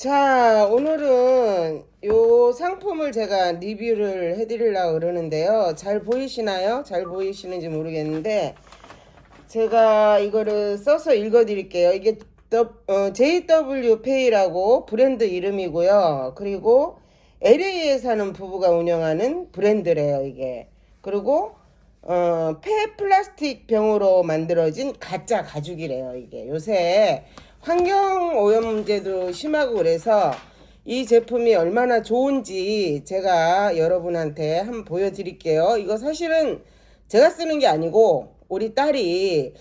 자, 오늘은 요 상품을 제가 리뷰를 해드리려고 그러는데요. 잘 보이시나요? 잘 보이시는지 모르겠는데, 제가 이거를 써서 읽어 드릴게요. 이게 더- 어, Pay라고 브랜드 이름이고요. 그리고 LA에 사는 부부가 운영하는 브랜드래요, 이게. 그리고 어, 폐 플라스틱 병으로 만들어진 가짜 가죽이래요, 이게. 요새 환경 오염 문제도 심하고 그래서 이 제품이 얼마나 좋은지 제가 여러분한테 한번 보여드릴게요. 이거 사실은 제가 쓰는 게 아니고 우리 딸이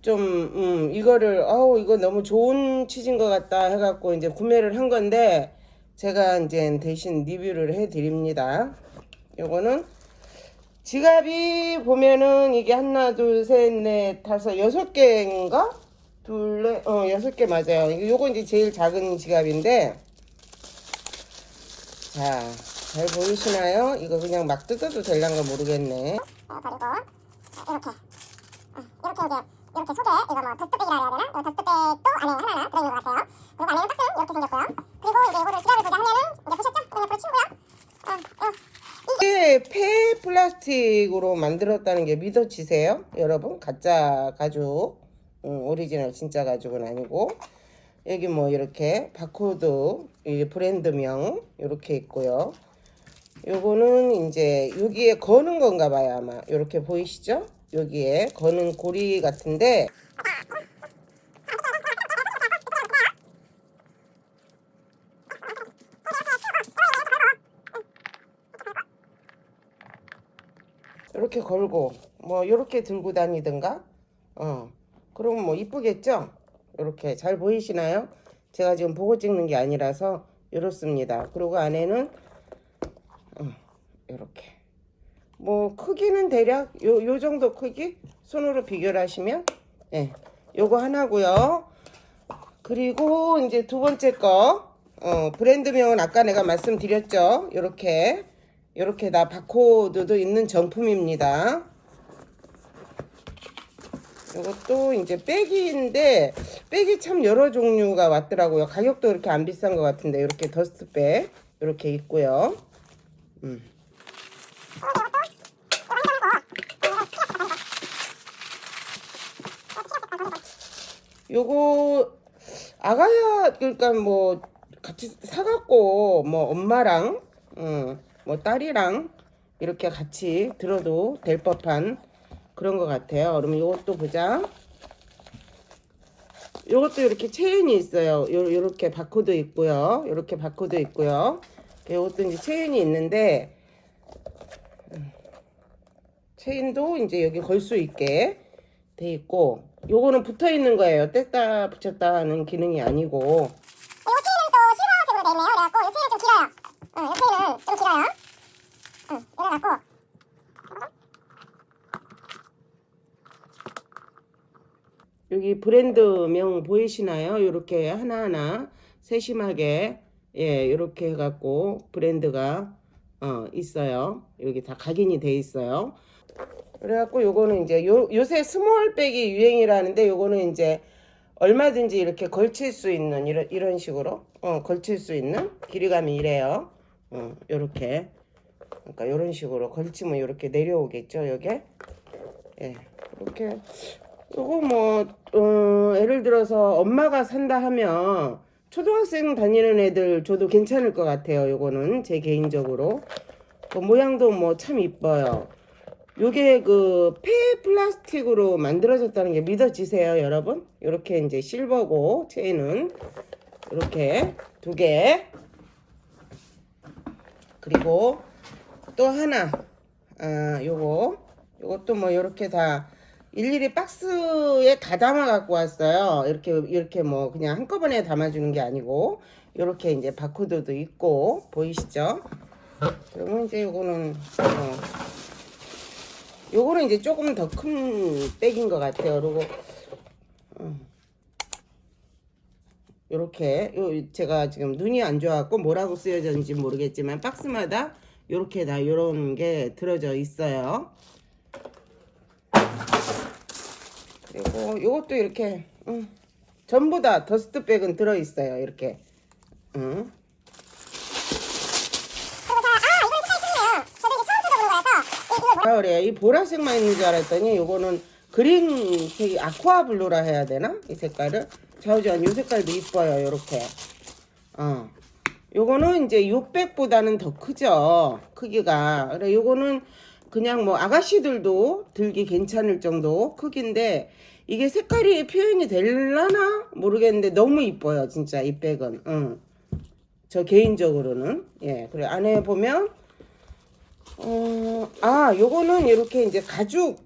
좀, 음, 이거를, 어우, 이거 너무 좋은 치즈인 것 같다 해갖고 이제 구매를 한 건데 제가 이제 대신 리뷰를 해드립니다. 요거는 지갑이 보면은 이게 하나, 둘, 셋, 넷, 다섯, 여섯 개인가? 둘, 넷, 어, 여섯 개 맞아요. 이거 요거 이제 제일 작은 지갑인데, 자, 잘 보이시나요? 이거 그냥 막 뜯어도 될란가 모르겠네. 어, 그리고 이렇게 어, 이렇게 이제 이렇게 속에 이거 뭐 더스트백이라 해야 되나? 어, 더스트백도 안에 하나하나 들어있는 것 같아요. 그리고 안에는 박스는 이렇게 생겼고요. 그리고 이제 이거를 지갑을 보자 하면은 이제 보셨죠? 그냥. 어, 어. 이게 폐 플라스틱으로 만들었다는 게 믿어지세요? 여러분? 가짜 가죽. 음, 오리지널 진짜 가죽은 아니고. 여기 뭐 이렇게 바코드, 이 브랜드명 이렇게 있고요. 요거는 이제 여기에 거는 건가 봐요, 아마. 이렇게 보이시죠? 여기에 거는 고리 같은데 이렇게 걸고 뭐 이렇게 들고 다니든가 어 그러면 뭐 이쁘겠죠? 이렇게 잘 보이시나요? 제가 지금 보고 찍는 게 아니라서 이렇습니다. 그리고 안에는 어, 이렇게. 뭐 크기는 대략 요, 요 정도 크기? 손으로 비교를 하시면? 예 요거 하나고요. 그리고 이제 두 번째 거 어, 브랜드명은 아까 내가 말씀드렸죠? 요렇게. 이렇게 다 바코드도 있는 정품입니다. 이것도 이제 백인데 백이 참 여러 종류가 왔더라고요. 가격도 이렇게 안 비싼 것 같은데 이렇게 더스트백 이렇게 있고요. 음. 요거 아가야 그러니까 뭐 같이 사갖고 뭐 엄마랑 음, 뭐 딸이랑 이렇게 같이 들어도 될 법한 그런 것 같아요. 그러면 이것도 보자. 이것도 이렇게 체인이 있어요. 요, 요렇게 바코드 있고요. 요렇게 바코드 있고요. 이것도 이제 체인이 있는데 음, 체인도 이제 여기 걸 수 있게 돼 있고 요거는 붙어 있는 거예요. 뗐다 붙였다 하는 기능이 아니고 이 체인은 또 실화색으로 돼 있네요. 그래갖고 이 체인은 좀 길어요. 어, 이 체인은 좀 길어요. 응, 이래갖고 여기 브랜드명 보이시나요? 이렇게 하나하나 세심하게 예 이렇게 해갖고 브랜드가 어 있어요. 여기 다 각인이 돼 있어요. 그래갖고 요거는 이제 요 요새 스몰백이 유행이라는데 요거는 이제 얼마든지 이렇게 걸칠 수 있는 이런 이런 식으로 어 걸칠 수 있는 길이감이 이래요. 어 요렇게 그러니까 요런 식으로 걸치면 요렇게 내려오겠죠 요게 예 이렇게 요거 뭐, 어, 예를 들어서 엄마가 산다 하면 초등학생 다니는 애들 줘도 괜찮을 것 같아요. 요거는 제 개인적으로. 그 모양도 뭐 참 이뻐요. 요게 그 폐 플라스틱으로 만들어졌다는 게 믿어지세요, 여러분? 요렇게 이제 실버고 체인은 이렇게 두 개. 그리고 또 하나, 아, 요거. 요것도 뭐 요렇게 다 일일이 박스에 다 담아 갖고 왔어요. 이렇게 이렇게 뭐 그냥 한꺼번에 담아 주는 게 아니고 이렇게 이제 바코드도 있고 보이시죠? 그러면 이제 요거는 어, 요거는 이제 조금 더 큰 백인 것 같아요. 그리고 어, 요렇게 요 제가 지금 눈이 안 좋아갖고 뭐라고 쓰여졌는지 모르겠지만 박스마다 요렇게 다 요런 게 들어져 있어요. 그리고 요것도 이렇게 음, 전부 다 더스트백은 들어있어요 이렇게 응. 거라서 이- 보라색만 있는 줄 알았더니 요거는 그린 색이 아쿠아 블루라 해야 되나? 이 색깔을. 좌우지간 요 색깔도 이뻐요. 요렇게. 어. 요거는 이제 600보다는 더 크죠. 크기가. 그래 요거는 그냥 뭐 아가씨들도 들기 괜찮을 정도 크기인데 이게 색깔이 표현이 될라나 모르겠는데 너무 이뻐요. 진짜 이 백은. 응. 저 개인적으로는. 예. 그래 안에 보면 어, 아, 요거는 이렇게 이제 가죽,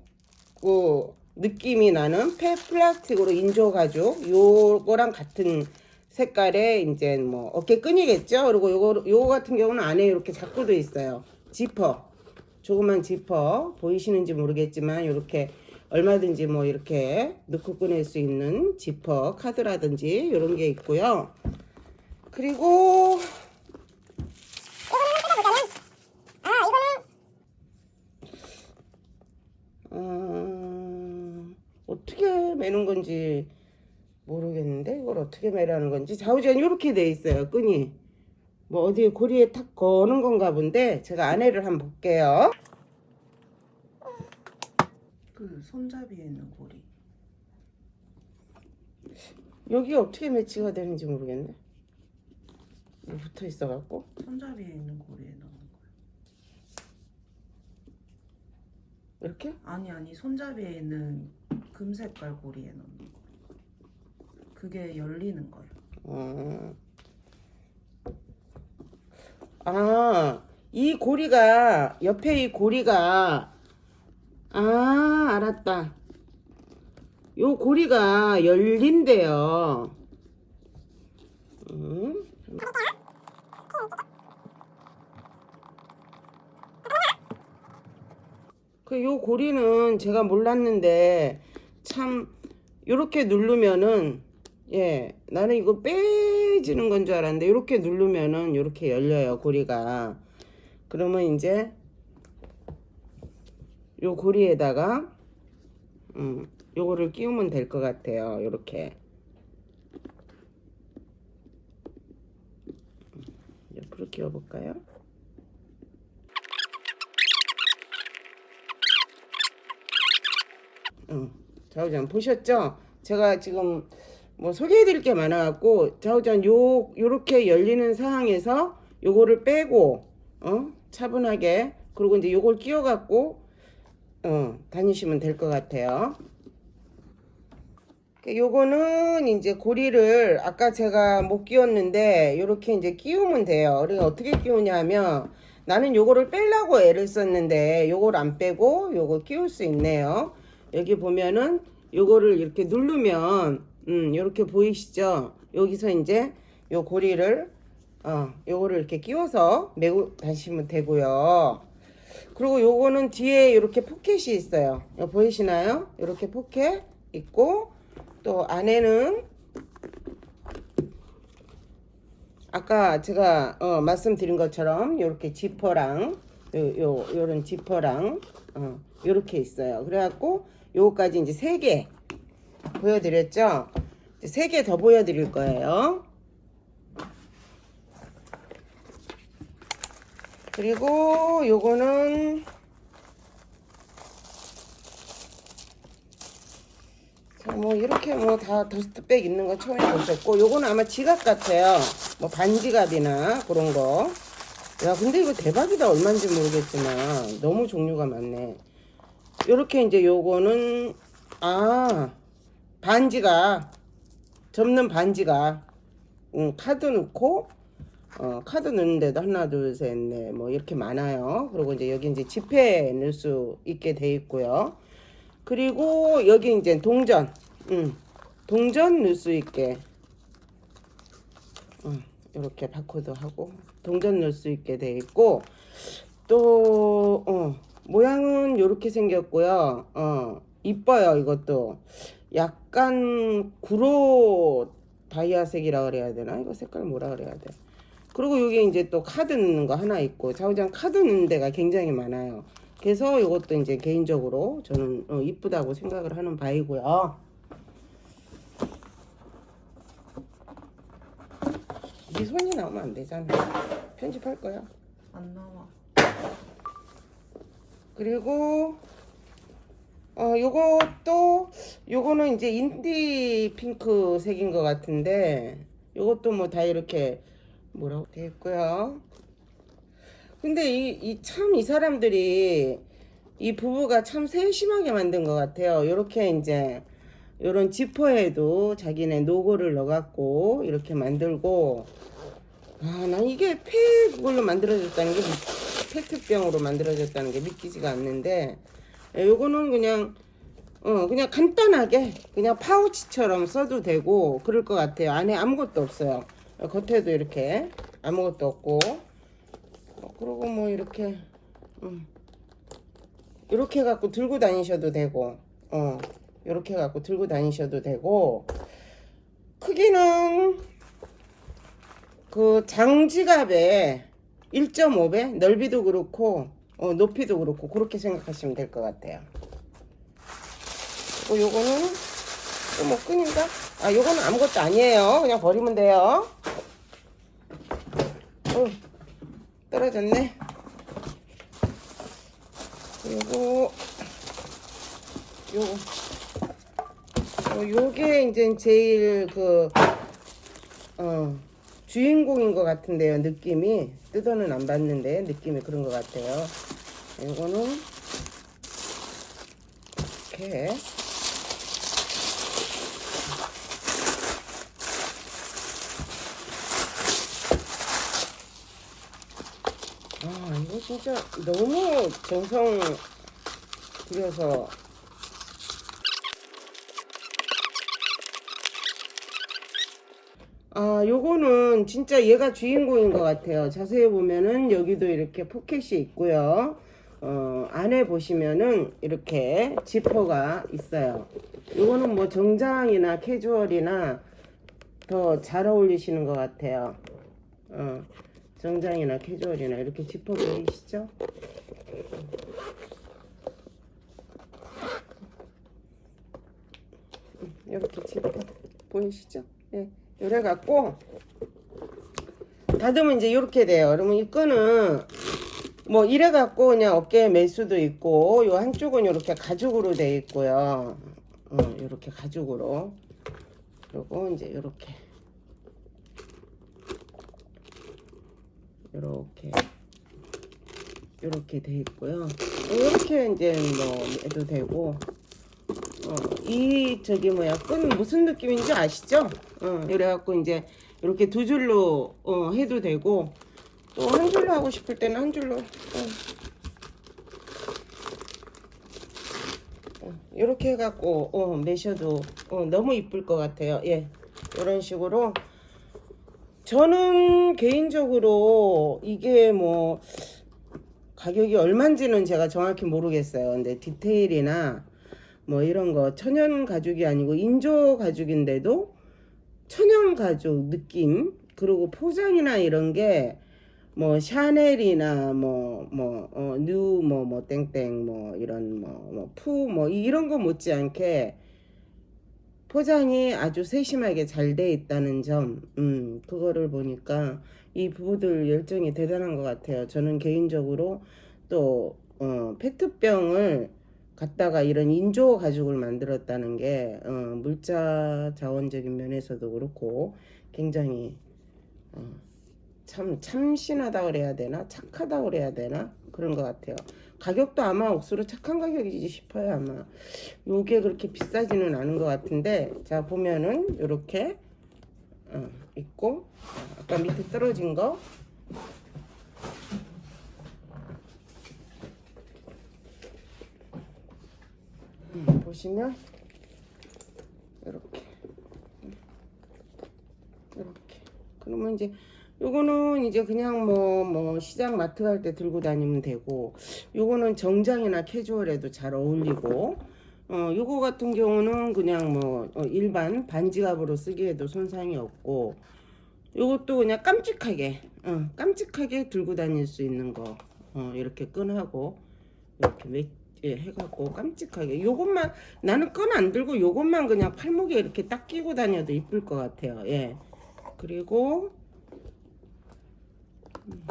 그, 느낌이 나는 폐 플라스틱으로 인조 가죽, 요거랑 같은 색깔의 이제 뭐 어깨 끈이겠죠? 그리고 요거, 요거 같은 경우는 안에 이렇게 자꾸도 있어요. 지퍼. 조그만 지퍼. 보이시는지 모르겠지만, 이렇게 얼마든지 뭐 이렇게 넣고 꺼낼 수 있는 지퍼 카드라든지 이런 게 있고요. 그리고 아, 이거는 어, 어떻게 매는 건지 모르겠는데 이걸 어떻게 매라는 건지 좌우지간 이렇게 돼 있어요 끈이 뭐 어디 고리에 탁 거는 건가 본데 제가 안에를 한번 볼게요 그 손잡이에 있는 고리. 여기 어떻게 매치가 되는지 모르겠네 붙어 있어 갖고 손잡이에 있는 고리에 넣는 거야. 이렇게 아니 아니 손잡이에 있는 금 색깔 고리에 넣는 거. 그게 열리는 거야. 어. 아, 이 고리가, 옆에 이 고리가, 아, 알았다. 요 고리가 열린대요. 음. 그요 고리는 제가 몰랐는데 참 요렇게 누르면은 예 나는 이거 빼지는 건 줄 알았는데 이렇게 누르면은 이렇게 열려요 고리가 그러면 이제 요 고리에다가 음 요거를 끼우면 될 것 같아요 요렇게 옆으로 끼워 볼까요? 응. 좌우전 보셨죠? 제가 지금 뭐 소개해드릴 게 많아갖고 좌우전 요 요렇게 열리는 상황에서 요거를 빼고 어 차분하게 그리고 이제 요걸 끼워갖고 어 다니시면 될 것 같아요. 요거는 이제 고리를 아까 제가 못 끼웠는데 요렇게 이제 끼우면 돼요. 그러니까 어떻게 끼우냐 하면 나는 요거를 빼려고 애를 썼는데 요걸 안 빼고 요거 끼울 수 있네요. 여기 보면은 요거를 이렇게 누르면 음 요렇게 보이시죠? 여기서 이제 요 고리를 어 요거를 이렇게 끼워서 매고 다니시면 되고요. 그리고 요거는 뒤에 이렇게 포켓이 있어요. 요 보이시나요? 이렇게 포켓 있고 또 안에는 아까 제가 어, 말씀드린 것처럼 이렇게 지퍼랑 요, 요 요런 지퍼랑 어, 요렇게 있어요. 그래갖고 요거까지 이제 세 개 보여드렸죠. 세 개 더 보여드릴 거예요. 그리고 요거는 자, 뭐 이렇게 뭐 다 더스트백 있는 거 처음에 보셨고 요거는 아마 지갑 같아요. 뭐 반지갑이나 그런 거. 야 근데 이거 대박이다 얼마인지 모르겠지만 너무 종류가 많네. 요렇게 이제 요거는 아 반지가 접는 반지가 음, 카드 넣고 어, 카드 넣는데도 하나 둘 셋 넷 뭐 이렇게 많아요. 그리고 이제 여기 이제 지폐 넣을 수 있게 돼 있고요. 그리고 여기 이제 동전, 음, 동전 넣을 수 있게 어, 이렇게 바코드 하고 동전 넣을 수 있게 돼 있고 또 어, 모양은 이렇게 생겼고요. 어, 이뻐요 이것도 약간 구로 다이아색이라 그래야 되나 이거 색깔 뭐라 그래야 돼. 그리고 여기 이제 또 카드 넣는 거 하나 있고 좌우장 카드 넣는 데가 굉장히 많아요. 그래서 이것도 이제 개인적으로 저는 어, 이쁘다고 생각을 하는 바이고요. 네 손이 나오면 안 되잖아. 편집할 거야. 안 나와. 그리고 어 요것도 요거는 이제 인디 핑크 색인 것 같은데 요것도 뭐 다 이렇게 뭐라고 돼 있고요. 근데 이이참이 사람들이 이 부부가 참 세심하게 만든 것 같아요. 요렇게 이제 요런 지퍼에도 자기네 노고를 넣어갖고 이렇게 만들고 아, 난 이게 폐 그걸로 만들어졌다는 게 믿- 페트병으로 만들어졌다는 게 믿기지가 않는데 예, 요거는 그냥 어 그냥 간단하게 그냥 파우치처럼 써도 되고 그럴 것 같아요. 안에 아무것도 없어요. 어, 겉에도 이렇게 아무것도 없고 어, 그리고 뭐 이렇게 음, 이렇게 갖고 들고 다니셔도 되고 어 이렇게 갖고 들고 다니셔도 되고 크기는 그 장지갑에 1.5배 넓이도 그렇고 어, 높이도 그렇고 그렇게 생각하시면 될 것 같아요. 어, 요거는 또뭐 끈인가? 아 요거는 아무것도 아니에요. 그냥 버리면 돼요. 어, 떨어졌네. 요거 요거 어, 요게 이제 제일 그 어, 주인공인 것 같은데요, 느낌이. 뜯어는 안 봤는데, 느낌이 그런 것 같아요. 이거는, 이렇게. 아, 이거 진짜 너무 정성 들여서 아, 요거는 진짜 얘가 주인공인 것 같아요. 자세히 보면은 여기도 이렇게 포켓이 있고요. 어, 안에 보시면은 이렇게 지퍼가 있어요. 요거는 뭐 정장이나 캐주얼이나 더 잘 어울리시는 것 같아요. 어, 정장이나 캐주얼이나 이렇게 지퍼 보이시죠? 이렇게 지퍼 보이시죠? 예. 요래 갖고 닫으면 이제 이렇게 돼요. 그러면 이 끈은 뭐 이래 갖고 그냥 어깨에 멜 수도 있고 요 한쪽은 이렇게 가죽으로 돼 있고요. 어, 이렇게 가죽으로 그리고 이제 이렇게 이렇게 이렇게 돼 있고요. 이렇게 이제 뭐 해도 되고 어, 이 저기 뭐야 끈 무슨 느낌인지 아시죠? 어, 이래갖고 이제 이렇게 두 줄로 어, 해도 되고 또 한 줄로 하고 싶을 때는 한 줄로 어. 어, 이렇게 해갖고 어, 매셔도 어, 너무 이쁠 것 같아요. 예, 이런 식으로 저는 개인적으로 이게 뭐 가격이 얼마인지는 제가 정확히 모르겠어요. 근데 디테일이나 뭐 이런 거 천연 가죽이 아니고 인조 가죽인데도 천연 가죽 느낌 그리고 포장이나 이런 게 뭐 샤넬이나 뭐뭐어뉴뭐 뭐 땡땡 뭐 이런 뭐뭐푸 뭐 이런 거 못지않게 포장이 아주 세심하게 잘 돼 있다는 점, 음, 그거를 보니까 이 부부들 열정이 대단한 것 같아요. 저는 개인적으로 또, 어, 페트병을 갖다가 이런 인조 가죽을 만들었다는 게, 어, 물자 자원적인 면에서도 그렇고, 굉장히, 어, 참, 참신하다 그래야 되나? 착하다 그래야 되나? 그런 것 같아요. 가격도 아마 억수로 착한 가격이지 싶어요, 아마. 요게 그렇게 비싸지는 않은 것 같은데, 자, 보면은, 요렇게, 어, 있고, 아까 밑에 떨어진 거, 음, 보시면, 요렇게. 이렇게. 그러면 이제 요거는 이제 그냥 뭐뭐 시장 마트 갈 때 들고 다니면 되고 요거는 정장이나 캐주얼에도 잘 어울리고 어 요거 같은 경우는 그냥 뭐 어, 일반 반지갑으로 쓰기에도 손상이 없고 요것도 그냥 깜찍하게 어, 깜찍하게 들고 다닐 수 있는 거 어, 이렇게 끈하고 이렇게 매, 예, 해갖고 깜찍하게 요것만 나는 끈 안 들고 요것만 그냥 팔목에 이렇게 딱 끼고 다녀도 이쁠 것 같아요 예 그리고 음,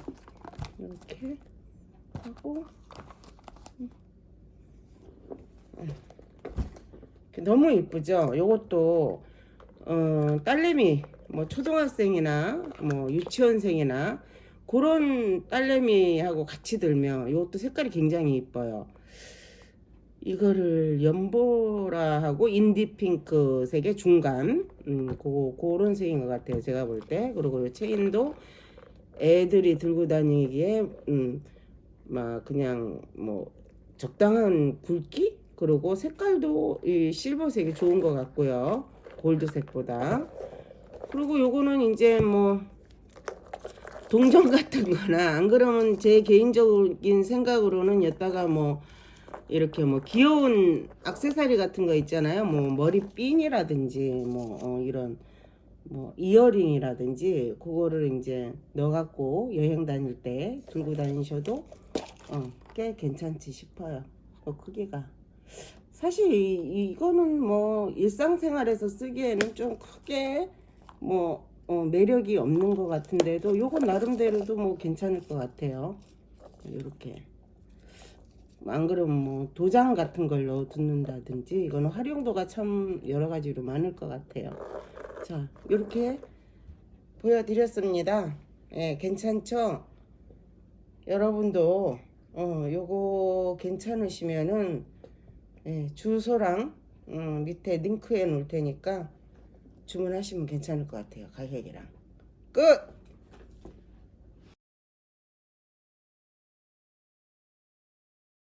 이렇게 하고 음. 음. 너무 이쁘죠? 요것도 어, 딸내미 뭐 초등학생이나 뭐 유치원생이나 그런 딸내미하고 같이 들면 이것도 색깔이 굉장히 이뻐요. 이거를 연보라 하고 인디핑크 색의 중간 음, 고, 그런 색인 것 같아요. 제가 볼 때. 그리고 이 체인도 애들이 들고 다니기에 음, 막 그냥 뭐 적당한 굵기 그리고 색깔도 이 실버색이 좋은 것 같고요. 골드색보다. 그리고 요거는 이제 뭐 동전 같은 거나 안 그러면 제 개인적인 생각으로는 여기다가 뭐 이렇게 뭐 귀여운 액세서리 같은 거 있잖아요. 뭐 머리핀이라든지 뭐 어, 이런 뭐 이어링이라든지 그거를 이제 넣어갖고 여행 다닐 때 들고 다니셔도 어, 꽤 괜찮지 싶어요. 어, 크기가 사실 이, 이거는 뭐 일상생활에서 쓰기에는 좀 크게 뭐 어, 매력이 없는 것 같은데도 요건 나름대로도 뭐 괜찮을 것 같아요. 이렇게 안 그러면 뭐 도장 같은 걸 넣어 두는다든지 이거는 활용도가 참 여러 가지로 많을 것 같아요. 자, 이렇게 보여드렸습니다. 예, 괜찮죠? 여러분도 어, 요거 괜찮으시면은 예, 주소랑 음, 밑에 링크해 놓을 테니까 주문하시면 괜찮을 것 같아요. 가격이랑 끝!